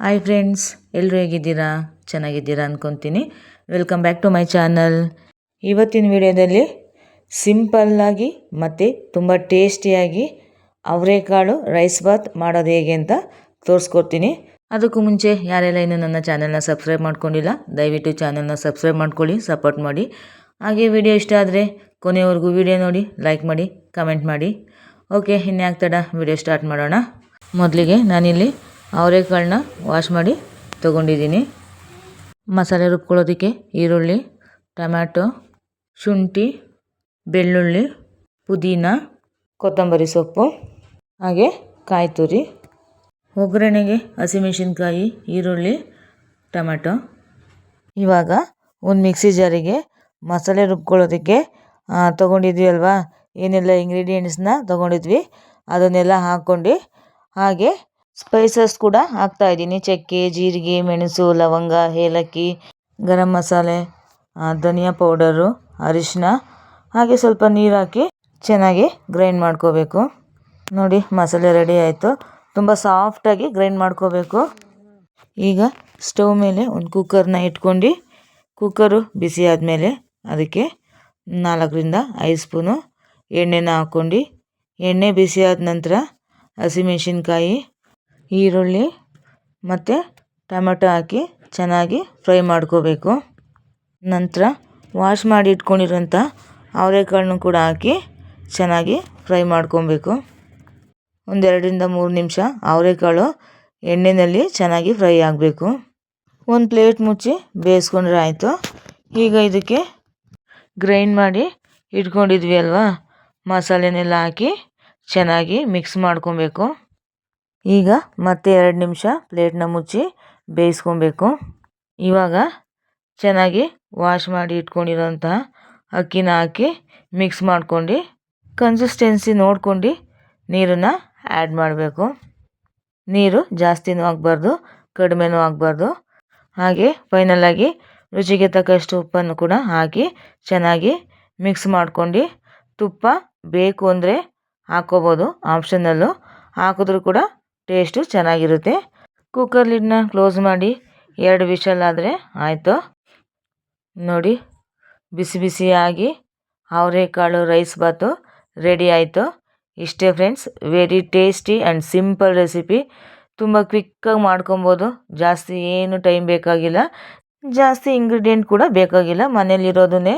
Hi friends ಎಲ್ಲರೂ ಹೇಗಿದ್ದೀರಾ? ಚೆನ್ನಾಗಿದ್ದೀರಾ ಅಂದ್ಕೊತೀನಿ welcome back to my channel ಇವತ್ತಿನ ವಿಡಿಯೋದಲ್ಲಿ ಸಿಂಪಲ್ಲಾಗಿ ಮತ್ತು ತುಂಬ ಟೇಸ್ಟಿಯಾಗಿ ಅವರೆಕಾಳು ರೈಸ್ ಬಾತ್ ಮಾಡೋದು ಹೇಗೆ ಅಂತ ತೋರಿಸ್ಕೊಡ್ತೀನಿ. ಅದಕ್ಕೂ ಮುಂಚೆ ಯಾರೆಲ್ಲ ಇನ್ನೂ ನನ್ನ ಚಾನಲ್ನ ಸಬ್ಸ್ಕ್ರೈಬ್ ಮಾಡ್ಕೊಂಡಿಲ್ಲ, ದಯವಿಟ್ಟು ಚಾನಲ್ನ ಸಬ್ಸ್ಕ್ರೈಬ್ ಮಾಡ್ಕೊಳ್ಳಿ ಸಪೋರ್ಟ್ ಮಾಡಿ. ಹಾಗೆ ವಿಡಿಯೋ ಇಷ್ಟ ಆದರೆ ಕೊನೆಯವರೆಗೂ ವಿಡಿಯೋ ನೋಡಿ ಲೈಕ್ ಮಾಡಿ ಕಮೆಂಟ್ ಮಾಡಿ. ಓಕೆ ಇನ್ನೇ ತಡ ವಿಡಿಯೋ ಸ್ಟಾರ್ಟ್ ಮಾಡೋಣ. ಮೊದಲಿಗೆ ನಾನಿಲ್ಲಿ ಅವರೆಕಾಳನ್ನ ವಾಶ್ ಮಾಡಿ ತೊಗೊಂಡಿದ್ದೀನಿ. ಮಸಾಲೆ ರುಬ್ಕೊಳ್ಳೋದಕ್ಕೆ ಈರುಳ್ಳಿ, ಟೊಮ್ಯಾಟೊ, ಶುಂಠಿ, ಬೆಳ್ಳುಳ್ಳಿ, ಪುದೀನ, ಕೊತ್ತಂಬರಿ ಸೊಪ್ಪು, ಹಾಗೆ ಕಾಯಿ ತುರಿ, ಒಗ್ಗರಣೆಗೆ ಹಸಿಮೆಣಸಿನ್ಕಾಯಿ, ಈರುಳ್ಳಿ, ಟೊಮ್ಯಾಟೊ. ಇವಾಗ ಒಂದು ಮಿಕ್ಸಿ ಜಾರಿಗೆ ಮಸಾಲೆ ರುಬ್ಕೊಳ್ಳೋದಕ್ಕೆ ತೊಗೊಂಡಿದ್ವಿ ಅಲ್ವಾ ಏನೆಲ್ಲ ಇಂಗ್ರೀಡಿಯೆಂಟ್ಸ್ನ ತೊಗೊಂಡಿದ್ವಿ, ಅದನ್ನೆಲ್ಲ ಹಾಕ್ಕೊಂಡು ಹಾಗೆ ಸ್ಪೈಸಸ್ ಕೂಡ ಹಾಕ್ತಾ ಇದ್ದೀನಿ. ಚಕ್ಕೆ, ಜೀರಿಗೆ, ಮೆಣಸು, ಲವಂಗ, ಏಲಕ್ಕಿ, ಗರಂ ಮಸಾಲೆ ಧನಿಯಾ ಪೌಡರು, ಅರಿಶಿನ. ಹಾಗೆ ಸ್ವಲ್ಪ ನೀರು ಹಾಕಿ ಚೆನ್ನಾಗಿ ಗ್ರೈಂಡ್ ಮಾಡ್ಕೋಬೇಕು. ನೋಡಿ, ಮಸಾಲೆ ರೆಡಿ ಆಯಿತು. ತುಂಬ ಸಾಫ್ಟಾಗಿ ಗ್ರೈಂಡ್ ಮಾಡ್ಕೋಬೇಕು. ಈಗ ಸ್ಟವ್ ಮೇಲೆ ಒಂದು ಕುಕ್ಕರ್ನ ಇಟ್ಕೊಂಡು ಕುಕ್ಕರು ಬಿಸಿ ಆದಮೇಲೆ ಅದಕ್ಕೆ ನಾಲ್ಕರಿಂದ ಐದು ಸ್ಪೂನು ಎಣ್ಣೆನ ಹಾಕ್ಕೊಂಡು, ಎಣ್ಣೆ ಬಿಸಿ ಆದ ನಂತರ ಹಸಿಮೆಣ್ಸಿನ್ಕಾಯಿ ಈರುಳ್ಳಿ ಮತ್ತು ಟೊಮೆಟೊ ಹಾಕಿ ಚೆನ್ನಾಗಿ ಫ್ರೈ ಮಾಡ್ಕೋಬೇಕು. ನಂತರ ವಾಶ್ ಮಾಡಿ ಇಟ್ಕೊಂಡಿರೋಂಥ ಅವರೆಕಾಳನ್ನು ಕೂಡ ಹಾಕಿ ಚೆನ್ನಾಗಿ ಫ್ರೈ ಮಾಡ್ಕೊಬೇಕು. ಒಂದೆರಡರಿಂದ ಮೂರು ನಿಮಿಷ ಅವರೆಕಾಳು ಎಣ್ಣೆಯಲ್ಲಿ ಚೆನ್ನಾಗಿ ಫ್ರೈ ಆಗಬೇಕು. ಒಂದು ಪ್ಲೇಟ್ ಮುಚ್ಚಿ ಬೇಯಿಸ್ಕೊಂಡ್ರೆ ಆಯಿತು. ಈಗ ಇದಕ್ಕೆ ಗ್ರೈಂಡ್ ಮಾಡಿ ಇಟ್ಕೊಂಡಿದ್ವಿ ಅಲ್ವಾ? ಮಸಾಲೆನೆಲ್ಲ ಹಾಕಿ ಚೆನ್ನಾಗಿ ಮಿಕ್ಸ್ ಮಾಡ್ಕೊಬೇಕು. ಈಗ ಮತ್ತೆ ಎರಡು ನಿಮಿಷ ಪ್ಲೇಟ್ನ ಮುಚ್ಚಿ ಬೇಯಿಸ್ಕೊಬೇಕು. ಇವಾಗ ಚೆನ್ನಾಗಿ ವಾಶ್ ಮಾಡಿ ಇಟ್ಕೊಂಡಿರೋಂತಹ ಅಕ್ಕಿನ ಹಾಕಿ ಮಿಕ್ಸ್ ಮಾಡ್ಕೊಂಡು ಕನ್ಸಿಸ್ಟೆನ್ಸಿ ನೋಡ್ಕೊಂಡು ನೀರನ್ನು ಆ್ಯಡ್ ಮಾಡಬೇಕು. ನೀರು ಜಾಸ್ತಿನೂ ಆಗಬಾರ್ದು, ಕಡಿಮೆನೂ ಆಗಬಾರ್ದು. ಹಾಗೆ ಫೈನಲಾಗಿ ರುಚಿಗೆ ತಕ್ಕಷ್ಟು ಉಪ್ಪನ್ನು ಕೂಡ ಹಾಕಿ ಚೆನ್ನಾಗಿ ಮಿಕ್ಸ್ ಮಾಡ್ಕೊಂಡು ತುಪ್ಪ ಬೇಕು ಅಂದರೆ ಹಾಕ್ಕೋಬೋದು. ಆಪ್ಷನಲ್ಲು ಹಾಕಿದ್ರೂ ಕೂಡ ಟೇಸ್ಟು ಚೆನ್ನಾಗಿರುತ್ತೆ. ಕುಕ್ಕರ್ ಲಿಡ್ನ ಕ್ಲೋಸ್ ಮಾಡಿ ಎರಡು ವಿಷಲ್ ಆದರೆ ಆಯಿತು. ನೋಡಿ, ಬಿಸಿ ಬಿಸಿಯಾಗಿ ಅವರೆಕಾಳು ರೈಸ್ ಬಾತು ರೆಡಿ ಆಯಿತು. ಇಷ್ಟೇ friends very tasty and simple recipe ತುಂಬ ಕ್ವಿಕ್ಕಾಗಿ ಮಾಡ್ಕೊಬೋದು. ಜಾಸ್ತಿ ಏನು ಟೈಮ್ ಬೇಕಾಗಿಲ್ಲ. ಜಾಸ್ತಿ ಇಂಗ್ರೀಡಿಯೆಂಟ್ ಕೂಡ ಬೇಕಾಗಿಲ್ಲ. ಮನೇಲಿರೋದನ್ನೇ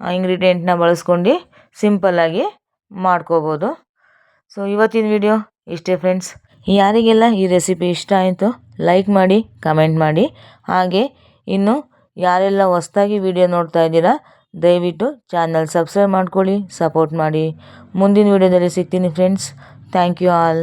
ಇಂಗ್ರೀಡಿಯೆಂಟ್ನ ಬಳಸ್ಕೊಂಡು ಸಿಂಪಲ್ಲಾಗಿ ಮಾಡ್ಕೋಬೋದು. ಸೊ ಇವತ್ತಿನ ವಿಡಿಯೋ ಇಷ್ಟೇ ಫ್ರೆಂಡ್ಸ್ ಯಾರಿಗೆಲ್ಲ ಈ ರೆಸಿಪಿ ಇಷ್ಟ ಆಯಿತು ಲೈಕ್ ಮಾಡಿ ಕಮೆಂಟ್ ಮಾಡಿ. ಹಾಗೆ ಇನ್ನು ಯಾರೆಲ್ಲ ಹೊಸ್ದಾಗಿ ವಿಡಿಯೋ ನೋಡ್ತಾ ಇದ್ದೀರಾ, ದಯವಿಟ್ಟು ಚಾನಲ್ ಸಬ್ಸ್ಕ್ರೈಬ್ ಮಾಡ್ಕೊಳ್ಳಿ ಸಪೋರ್ಟ್ ಮಾಡಿ. ಮುಂದಿನ ವಿಡಿಯೋದಲ್ಲಿ ಸಿಗ್ತೀನಿ ಫ್ರೆಂಡ್ಸ್ ಥ್ಯಾಂಕ್ ಯು ಆಲ್